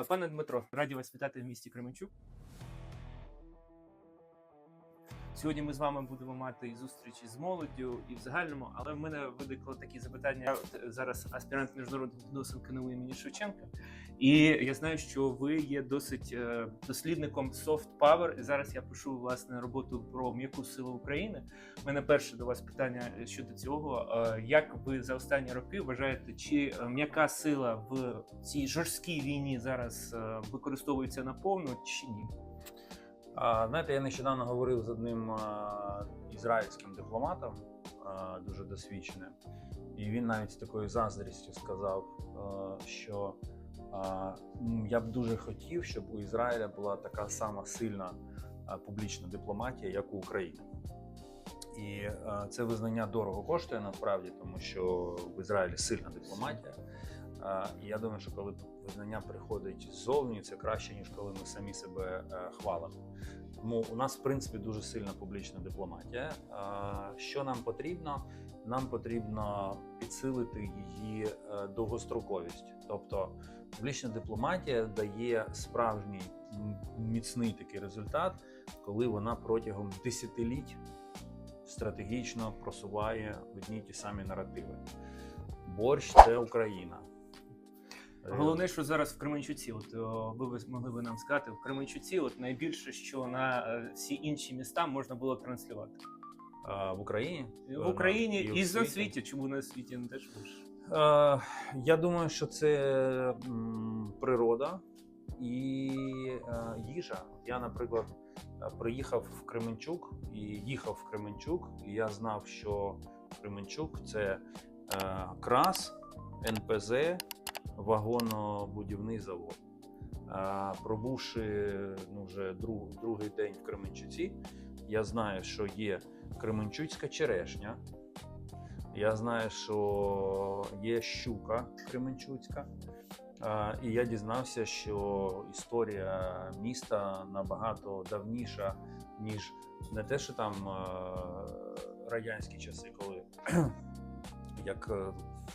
Е, Пане Дмитро, раді вас вітати в місті Кременчук. Сьогодні ми з вами будемо мати і зустрічі з молоддю і в загальному, але в мене виникло такі запитання. Я зараз аспірант міжнародних відносин КНУ імені Шевченка, і я знаю, що ви є досить е, дослідником soft power. І зараз я пишу власне роботу про м'яку силу України. У мене перше до вас питання щодо цього. Е, Як ви за останні роки вважаєте, чи е, м'яка сила в цій жорсткій війні зараз е, використовується наповну чи ні? Знаєте, я нещодавно говорив з одним ізраїльським дипломатом, дуже досвідченим, і він навіть з такою заздрістю сказав, що я б дуже хотів, щоб у Ізраїля була така сама сильна публічна дипломатія, як у України. І це визнання дорого коштує насправді, тому що в Ізраїлі сильна дипломатія. Я думаю, що коли визнання приходить ззовні, це краще, ніж коли ми самі себе е, хвалимо. Тому у нас, в принципі, дуже сильна публічна дипломатія. Що нам потрібно? Нам потрібно підсилити її е, довгостроковість. Тобто публічна дипломатія дає справжній міцний такий результат, коли вона протягом десятиліть стратегічно просуває одні й ті самі наративи. Борщ це Україна. Е, Головне, що зараз в Кременчуці, от ви ви могли би нам сказати, в Кременчуці, от найбільше, що на е, всі інші міста можна було транслювати А, в Україні в Україні Е, і, в за світі. Чому на світі не теж? Е, я думаю, що це природа і е, їжа. Я, наприклад, е, приїхав в Кременчук і їхав в Кременчук, і я знав, що Кременчук це е, крас, НПЗ, вагонобудівний завод. Пробувши ну, вже друг, другий день в Кременчуці, я знаю, що є Кременчуцька черешня. Я знаю, що є щука Кременчуцька. І я дізнався, що історія міста набагато давніша, ніж не те, що там радянські часи, коли як е,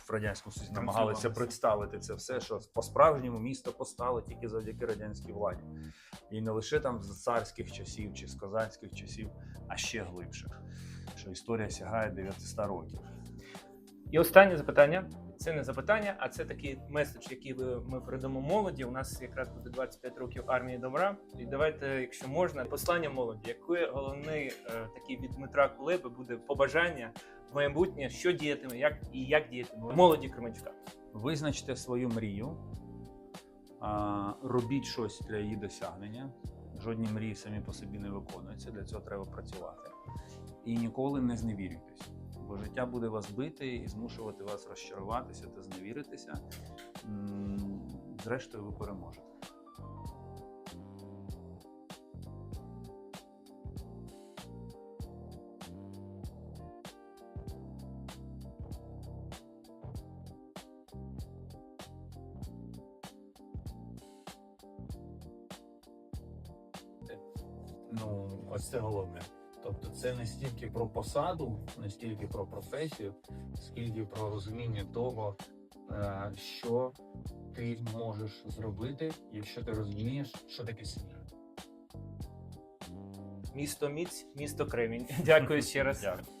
в радянському Союзі намагалися представити це все, що по-справжньому місто постало тільки завдяки радянській владі. І не лише там з царських часів чи з козацьких часів, а ще глибше. Що історія сягає 900 років. І останнє запитання. Це не запитання, а це такий меседж, який ми передамо молоді. У нас якраз буде 25 років армії добра. І давайте, якщо можна, послання молоді. Яке головний е, такий від Дмитра Кулеби буде побажання майбутнє, що діятиме, як і як діятиме молоді Кременчука. Визначте свою мрію, робіть щось для її досягнення. Жодні мрії самі по собі не виконуються, для цього треба працювати. І ніколи не зневірюйтесь, бо життя буде вас бити і змушувати вас розчаруватися та зневіритися. Зрештою, ви переможете. Ну, ось це головне. Тобто, це не стільки про посаду, не стільки про професію, скільки про розуміння того, е, що ти можеш зробити, якщо ти розумієш, що таке сім'я. Місто Міць, місто Кремінь. Дякую ще раз. Дякую.